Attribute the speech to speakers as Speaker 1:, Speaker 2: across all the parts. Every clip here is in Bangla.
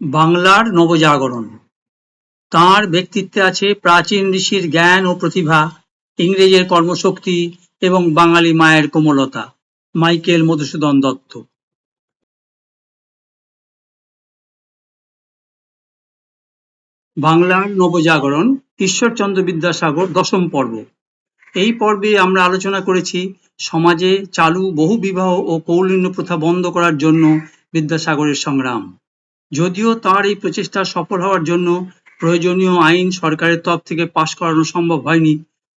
Speaker 1: বাংলার নবজাগরণ। তাঁর ব্যক্তিত্বে আছে প্রাচীন ঋষির জ্ঞান ও প্রতিভা, ইংরেজের কর্মশক্তি এবং বাঙালি মায়ের কোমলতা। মাইকেল মধুসূদন দত্ত। বাংলার নবজাগরণ ঈশ্বরচন্দ্র বিদ্যাসাগর দশম পর্ব। এই পর্বে আমরা আলোচনা করেছি সমাজে চালু বহুবিবাহ ও কৌলীন্য প্রথা বন্ধ করার জন্য বিদ্যাসাগরের সংগ্রাম। যদিও তার এই প্রচেষ্টা সফল হওয়ার জন্য প্রয়োজনীয় আইন সরকারের তরফ থেকে পাশ করানো সম্ভব হয়নি,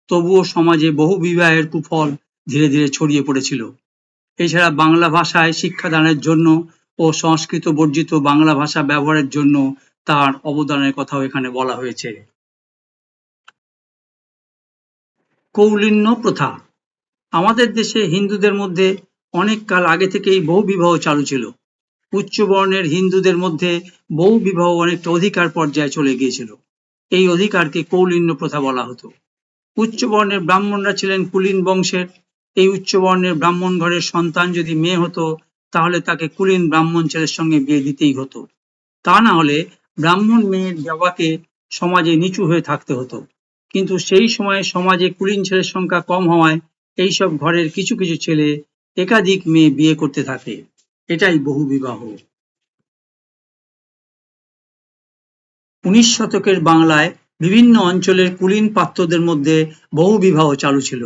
Speaker 1: তবুও সমাজে বহু বিবাহের কুফল ধীরে ধীরে ছড়িয়ে পড়েছিল। এছাড়া বাংলা ভাষায় শিক্ষাদানের জন্য ও সংস্কৃত বর্জিত বাংলা ভাষা ব্যবহারের জন্য তার অবদানের কথাও এখানে বলা হয়েছে। কৌলিন্য প্রথা। আমাদের দেশে হিন্দুদের মধ্যে অনেক কাল আগে থেকেই বহু বিবাহ চালু ছিল। উচ্চ বর্ণের হিন্দুদের মধ্যে বহু বিবাহ অনেকটা অধিকার পর্যায়ে চলে গিয়েছিল। এই অধিকারকে কৌলিন্য প্রথা বলা হতো। উচ্চ বর্ণের ব্রাহ্মণরা ছিলেন কুলীন বংশের। এই উচ্চ বর্ণের ব্রাহ্মণ ঘরের সন্তান যদি মেয়ে হতো, তাহলে তাকে কুলীন ব্রাহ্মণ ছেলের সঙ্গে বিয়ে দিতেই হতো। তা না হলে ব্রাহ্মণ মেয়ের বাবাকে সমাজে নিচু হয়ে থাকতে হতো। কিন্তু সেই সময়ে সমাজে কুলীন ছেলের সংখ্যা কম হওয়ায় এইসব ঘরের কিছু কিছু ছেলে একাধিক মেয়ে বিয়ে করতে থাকে। এটাই বহু বিবাহ। উনিশ শতকের বাংলায় বিভিন্ন অঞ্চলের কুলীন পাত্রদের মধ্যে বহু বিবাহ চালু ছিল।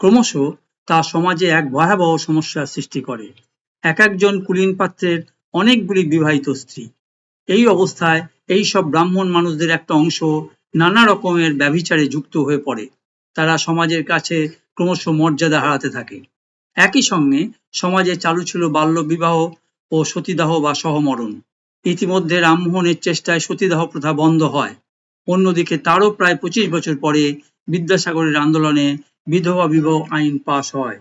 Speaker 1: ক্রমশ তা সমাজে এক ভয়াবহ সমস্যার সৃষ্টি করে। এক একজন কুলীন পাত্রের অনেকগুলি বিবাহিত স্ত্রী। এই অবস্থায় এই সব ব্রাহ্মণ মানুষদের একটা অংশ নানা রকমের ব্যভিচারে যুক্ত হয়ে পড়ে। তারা সমাজের কাছে ক্রমশ মর্যাদা হারাতে থাকে। একই সঙ্গে সমাজে চালু ছিল বাল্য বিবাহ ও সতীদাহ বা সহমরণ। ইতিমধ্যে রামমোহনের চেষ্টায় সতীদাহ প্রথা বন্ধ হয়। অন্যদিকে তারও প্রায় পঁচিশ বছর পরে বিদ্যাসাগরের আন্দোলনে বিধবা বিবাহ আইন পাশ হয়।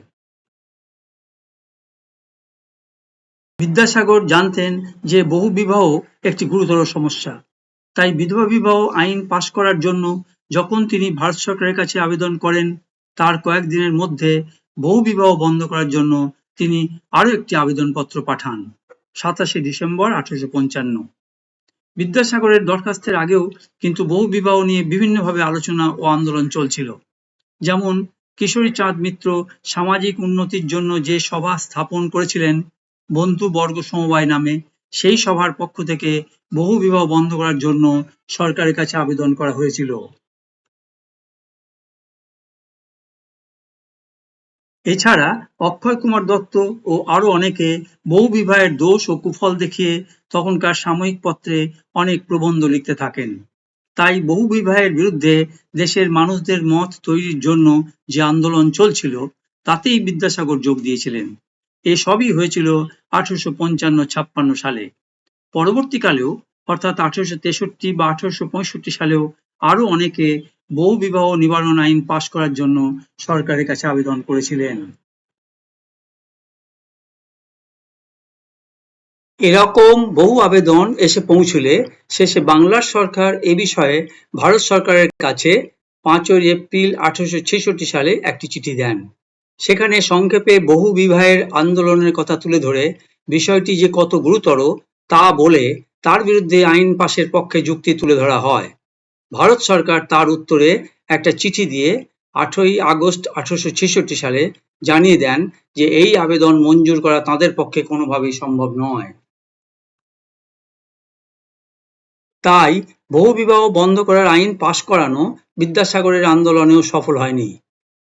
Speaker 1: বিদ্যাসাগর জানতেন যে বহু বিবাহ একটি গুরুতর সমস্যা। তাই বিধবা বিবাহ আইন পাশ করার জন্য যখন তিনি ভারত সরকারের কাছে আবেদন করেন, তার কয়েকদিনের মধ্যে বহু বিবাহ বন্ধ করার জন্য তিনি আরও একটি আবেদনপত্র পাঠান, সাতাশে ডিসেম্বর আঠারোশো পঞ্চান্ন। বিদ্যাসাগরের দরখাস্তের আগেও কিন্তু বহু বিবাহ নিয়ে বিভিন্নভাবে আলোচনা ও আন্দোলন চলছিল। যেমন কিশোরী চাঁদ মিত্র সামাজিক উন্নতির জন্য যে সভা স্থাপন করেছিলেন বন্ধু বর্গ সমবায় নামে, সেই সভার পক্ষ থেকে বহু বিবাহ বন্ধ করার জন্য সরকারের কাছে আবেদন করা হয়েছিল। এছাড়া অক্ষয় কুমার দত্ত ও আরও অনেকে বহু বিবাহের দোষ ও কুফল দেখিয়ে তখনকার সাময়িক পত্রে অনেক প্রবন্ধ লিখতে থাকেন। তাই বহু বিবাহের বিরুদ্ধে দেশের মানুষদের মত তৈরির জন্য যে আন্দোলন চলছিল, তাতেই বিদ্যাসাগর যোগ দিয়েছিলেন। এসবই হয়েছিল আঠারোশো পঞ্চান্ন ছাপ্পান্ন সালে। পরবর্তীকালেও, অর্থাৎ আঠারোশো তেষট্টি বা আঠারোশো পঁয়ষট্টি সালেও আরও অনেকে বহু বিবাহ নিবারণ আইন পাশ করার জন্য সরকারের কাছে আবেদন করেছিলেন। এরকম বহু আবেদন এসে পৌঁছলে শেষে বাংলার সরকার এ বিষয়ে ভারত সরকারের কাছে পাঁচই এপ্রিল আঠারোশো ছেষট্টি সালে একটি চিঠি দেন। সেখানে সংক্ষেপে বহু বিবাহের আন্দোলনের কথা তুলে ধরে বিষয়টি যে কত গুরুতর তা বলে তার বিরুদ্ধে আইন পাশের পক্ষে যুক্তি তুলে ধরা হয়। ভারত সরকার তার উত্তরে একটা চিঠি দিয়ে আটই আগস্ট আঠারোশো ছেষট্টি সালে জানিয়ে দেন যে এই আবেদন মঞ্জুর করা তাদের পক্ষে কোনোভাবেই সম্ভব নয়। তাই বহুবিবাহ বন্ধ করার আইন পাশ করানো বিদ্যাসাগরের আন্দোলনেও সফল হয়নি।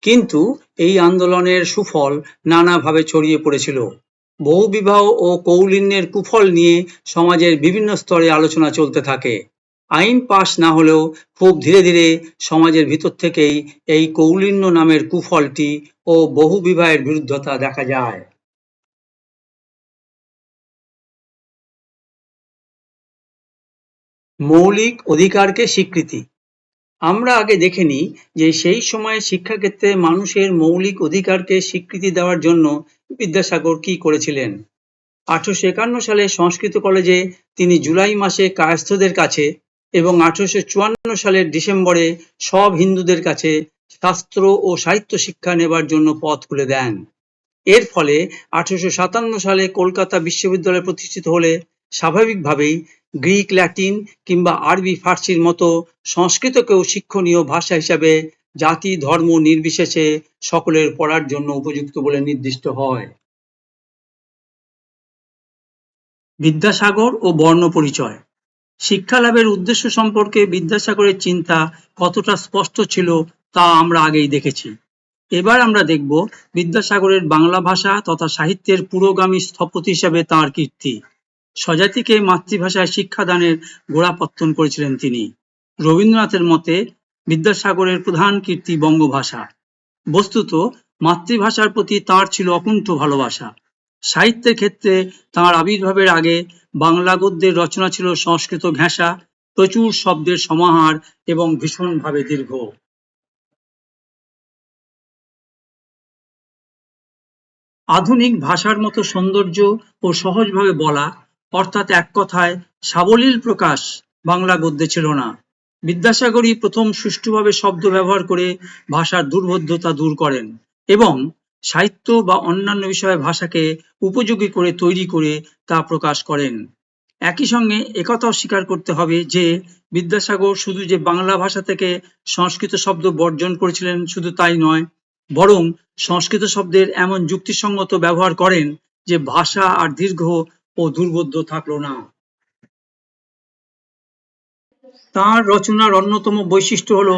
Speaker 1: কিন্তু এই আন্দোলনের সুফল নানাভাবে ছড়িয়ে পড়েছিল। বহুবিবাহ ও কৌলিন্যের কুফল নিয়ে সমাজের বিভিন্ন স্তরে আলোচনা চলতে থাকে। আইন পাশ না হলেও খুব ধীরে ধীরে সমাজের ভিতর থেকেই এই কৌলিন্য নামের কুফলটি ও বহু বিবাহের বিরুদ্ধতা দেখা যায়। মৌলিক অধিকারকে স্বীকৃতি। আমরা আগে দেখে নিই যে সেই সময়ে শিক্ষাক্ষেত্রে মানুষের মৌলিক অধিকারকে স্বীকৃতি দেওয়ার জন্য বিদ্যাসাগর কি করেছিলেন? আঠারোশো একান্ন সালে সংস্কৃত কলেজে তিনি জুলাই মাসে কায়স্থদের কাছে এবং আঠারোশো চুয়ান্ন সালের ডিসেম্বরে সব হিন্দুদের কাছে শাস্ত্র ও সাহিত্য শিক্ষা নেবার জন্য পথ খুলে দেন। এর ফলে আঠারোশো সাতান্ন সালে কলকাতা বিশ্ববিদ্যালয় প্রতিষ্ঠিত হলে স্বাভাবিকভাবেই গ্রিক, ল্যাটিন কিংবা আরবি, ফার্সির মতো সংস্কৃতকেও শিক্ষণীয় ভাষা হিসাবে জাতি, ধর্ম নির্বিশেষে সকলের পড়ার জন্য উপযুক্ত বলে নির্দিষ্ট হয়। বিদ্যাসাগর ও বর্ণ পরিচয়। শিক্ষা লাভের উদ্দেশ্য সম্পর্কে বিদ্যাসাগরের চিন্তা কতটা স্পষ্ট ছিল তা আমরা আগেই দেখেছি। এবার আমরা দেখব বিদ্যাসাগরের বাংলা ভাষা তথা সাহিত্যের পুরোগামী স্থপতি হিসাবে তাঁর কীর্তি। স্বজাতিকে মাতৃভাষায় শিক্ষাদানের গোড়াপত্তন করেছিলেন তিনি। রবীন্দ্রনাথের মতে, বিদ্যাসাগরের প্রধান কীর্তি বঙ্গভাষা। বস্তুত, মাতৃভাষার প্রতি তাঁর ছিল অকুণ্ঠ ভালোবাসা। সাহিত্যের ক্ষেত্রে তাঁর আবির্ভাবের আগে বাংলা গদ্যের রচনা ছিল সংস্কৃত ঘেঁষা প্রচুর শব্দের সমাহার এবং ভীষণভাবে দীর্ঘ। আধুনিক ভাষার মতো সৌন্দর্য ও সহজভাবে বলা, অর্থাৎ এক কথায় সাবলীল প্রকাশ বাংলা গদ্যে ছিল না। বিদ্যাসাগরই প্রথম সুষ্ঠুভাবে শব্দ ব্যবহার করে ভাষার দুর্বোধ্যতা দূর করেন এবং সাহিত্য বা অন্যান্য বিষয়ে ভাষাকে উপযোগী করে তৈরি করে তা প্রকাশ করেন। একই সঙ্গে একথাও স্বীকার করতে হবে যে, বিদ্যাসাগর শুধু যে বাংলা ভাষা থেকে সংস্কৃত শব্দ বর্জন করেছিলেন শুধু তাই নয়, বরং সংস্কৃত শব্দের এমন যুক্তিসঙ্গত ব্যবহার করেন যে ভাষা আর দীর্ঘ ও দুর্বোধ্য থাকল না। তাঁর রচনার অন্যতম বৈশিষ্ট্য হল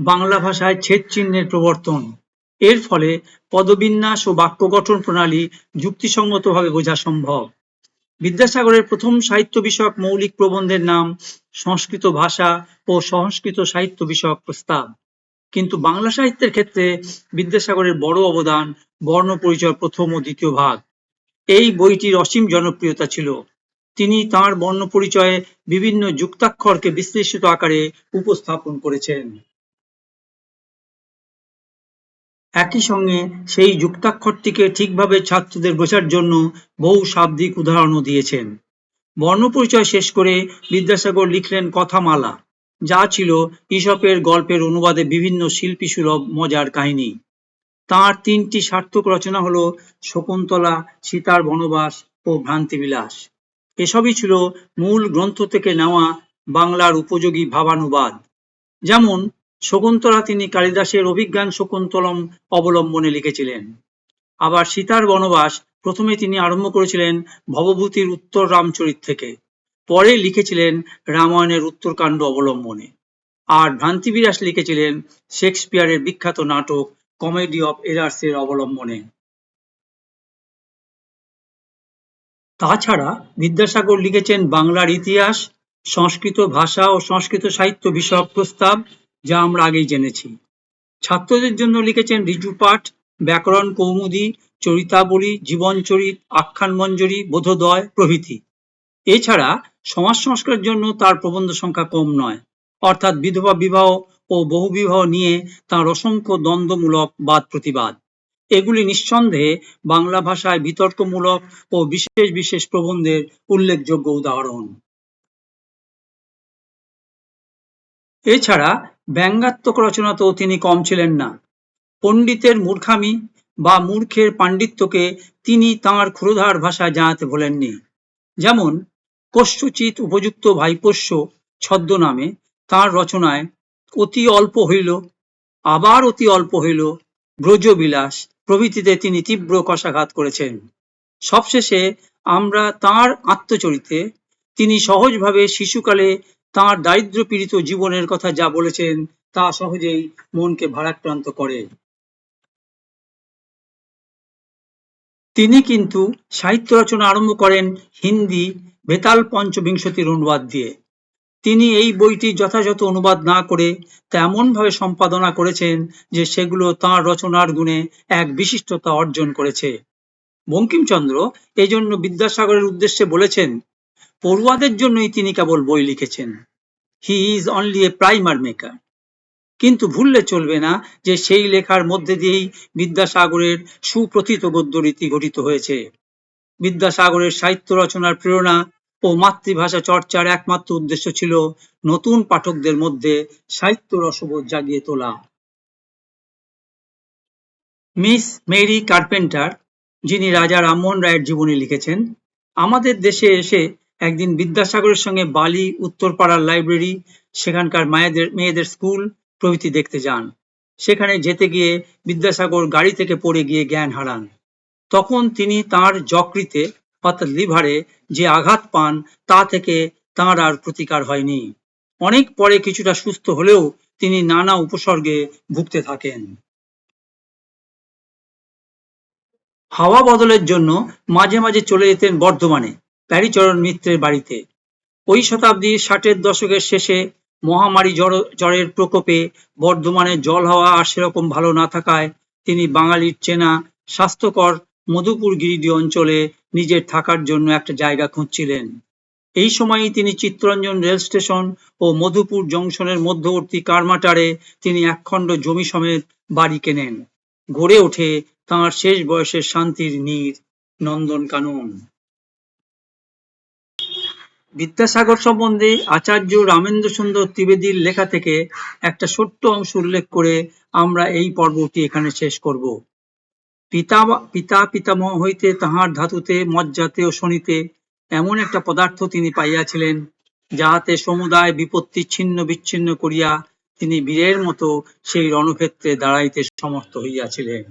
Speaker 1: বাংলা ভাষায় ছেদ চিহ্নের প্রবর্তন। এর ফলে পদবিন্যাস ও বাক্য গঠন প্রণালী যুক্তিসঙ্গতভাবে বোঝা সম্ভব। বিদ্যাসাগরের প্রথম সাহিত্য বিষয়ক মৌলিক প্রবন্ধের নাম সংস্কৃত ভাষা ও সংস্কৃত সাহিত্য বিষয়ক প্রস্তাব। কিন্তু বাংলা সাহিত্যের ক্ষেত্রে বিদ্যাসাগরের বড় অবদান বর্ণ পরিচয় প্রথম ও দ্বিতীয় ভাগ। এই বইটির অসীম জনপ্রিয়তা ছিল। তিনি তাঁর বর্ণ পরিচয়ে বিভিন্ন যুক্তাক্ষরকে বিশ্লেষিত আকারে উপস্থাপন করেছেন। একই সঙ্গে সেই যুক্তাক্ষরটিকে ঠিকভাবে ছাত্রদের বোঝার জন্য বহু শাব্দিক উদাহরণও দিয়েছেন। বর্ণপরিচয় শেষ করে বিদ্যাসাগর লিখলেন কথামালা, যা ছিল ঈশপের গল্পের অনুবাদে বিভিন্ন শিল্পী সুলভ মজার কাহিনী। তাঁর তিনটি সার্থক রচনা হল শকুন্তলা, সীতার বনবাস ও ভ্রান্তিবিলাস। এসবই ছিল মূল গ্রন্থ থেকে নেওয়া বাংলার উপযোগী ভাবানুবাদ। যেমন শকুন্তলা তিনি কালিদাসের অভিজ্ঞান শকুন্তলম অবলম্বনে লিখেছিলেন। আবার সীতার বনবাস প্রথমে তিনি আরম্ভ করেছিলেন ভবভূতির উত্তর রামচরিত থেকে। পরে লিখেছিলেন রামায়ণের উত্তরকাণ্ড অবলম্বনে। আর ভ্রান্তিবিলাস লিখেছিলেন শেক্সপিয়ারের বিখ্যাত নাটক কমেডি অফ এরার্সের অবলম্বনে। তাছাড়া বিদ্যাসাগর লিখেছেন বাংলার ইতিহাস, সংস্কৃত ভাষা ও সংস্কৃত সাহিত্য বিষয়ক প্রস্তাব যা আমরা আগেই জেনেছি। ছাত্রদের জন্য লিখেছেন ঋজুপাঠ ব্যাকরণ কৌমুদী, চরিতাবলী জীবনচরিত আখ্যানমঞ্জরি বোধোদয় প্রভৃতি। এছাড়া সমাজ সংস্কারের জন্য তার প্রবন্ধ সংখ্যা কম নয়। অর্থাৎ বিধবা বিবাহ ও বহুবিবাহ নিয়ে তাঁর অসংখ্য দ্বন্দ্বমূলক বাদ প্রতিবাদ এগুলি নিঃসন্দেহে বাংলা ভাষায় বিতর্কমূলক ও বিশেষ বিশেষ প্রবন্ধের উল্লেখযোগ্য উদাহরণ। এছাড়া ব্যঙ্গাত্মক রচনাতেও তিনি কম ছিলেন না। পণ্ডিতের মূর্খামি বা মূর্খের পাণ্ডিত্যকে তিনি তাঁর ক্ষুরধার ভাষায় জানাতে ভোলেননি। যেমন কস্যচিৎ উপযুক্ত ভাইপোষ্য ছদ্মনামে তাঁর রচনায় অতি অল্প হইল, আবার অতি অল্প হইল ব্রজবিলাস প্রভৃতিতে তিনি তীব্র কষাঘাত করেছেন। সবশেষে আমরা তাঁর আত্মচরিতে তিনি সহজভাবে শিশুকালে তাঁর দারিদ্র পীড়িত জীবনের কথা যা বলেছেন, তা সহজেই মনকে ভারাক্রান্ত করে। তিনি কিন্তু সাহিত্য রচনা আরম্ভ করেন হিন্দি বেতাল পঞ্চবিংশতির অনুবাদ দিয়ে। তিনি এই বইটি যথাযথ অনুবাদ না করে তেমনভাবে সম্পাদনা করেছেন যে সেগুলো তাঁর রচনার গুণে এক বিশিষ্টতা অর্জন করেছে। বঙ্কিমচন্দ্র এজন্য বিদ্যাসাগরের উদ্দেশ্যে বলেছেন পড়ুয়াদের জন্যই তিনি কেবল বই লিখেছেন। He is only a primer maker কিন্তু ভুললে চলবে না যে সেই লেখার মধ্যে দিয়েই বিদ্যাসাগরের সুপ্রথিত গদ্য রীতি গঠিত হয়েছে। বিদ্যাসাগরের সাহিত্য রচনার প্রেরণা ও মাতৃভাষা চর্চার একমাত্র উদ্দেশ্য ছিল নতুন পাঠকদের মধ্যে সাহিত্য রসবোধ জাগিয়ে তোলা। মিস মেরি কার্পেন্টার, যিনি রাজা রামমোহন রায়ের জীবনী লিখেছেন, আমাদের দেশে এসে একদিন বিদ্যাসাগরের সঙ্গে বালি উত্তরপাড়ার লাইব্রেরি, সেখানকার মায়েদের, মেয়েদের স্কুল প্রভৃতি দেখতে যান। সেখানে যেতে গিয়ে বিদ্যাসাগর গাড়ি থেকে পড়ে গিয়ে জ্ঞান হারান। তখন তিনি তার যকৃতে, অর্থাৎ লিভারে, যে আঘাত পান, তা থেকে তাঁর আর প্রতিকার হয়নি। অনেক পরে কিছুটা সুস্থ হলেও তিনি নানা উপসর্গে ভুগতে থাকেন। হাওয়া বদলের জন্য মাঝে মাঝে চলে যেতেন বর্ধমানে। প্যারীচরণ মিত্রের বাড়িতে। ওই শতাব্দীর ষাটের দশকের শেষে মহামারী জ্বর- জ্বরের প্রকোপে বর্ধমানে জল হাওয়া আর সেরকম ভালো না থাকায় তিনি বাঙালির চেনা, স্বাস্থ্যকর মধুপুর গিরিডি অঞ্চলে নিজের থাকার জন্য একটা জায়গা খুঁজছিলেন। এই সময়ই তিনি চিত্তরঞ্জন রেল স্টেশন ও মধুপুর জংশনের মধ্যবর্তী কারমাটারে তিনি একখণ্ড জমি সমেত বাড়ি কেনেন। গড়ে ওঠে তাঁর শেষ বয়সের শান্তির নীর নন্দন নন্দনকানন। বিদ্যাসাগর সম্বন্ধে আচার্য রামেন্দ্র সুন্দর ত্রিবেদীর লেখা থেকে একটা ছোট্ট অংশ উল্লেখ করে আমরা এই পর্বটি এখানে শেষ করব। পিতা পিতা পিতামহ হইতে তাহার ধাতুতে, মজ্জাতে ও শনিতে এমন একটা পদার্থ তিনি পাইয়াছিলেন, যাহাতে সমুদায় বিপত্তি ছিন্ন বিচ্ছিন্ন করিয়া তিনি বীরের মতো সেই রণক্ষেত্রে দাঁড়াইতে সমর্থ হইয়াছিলেন।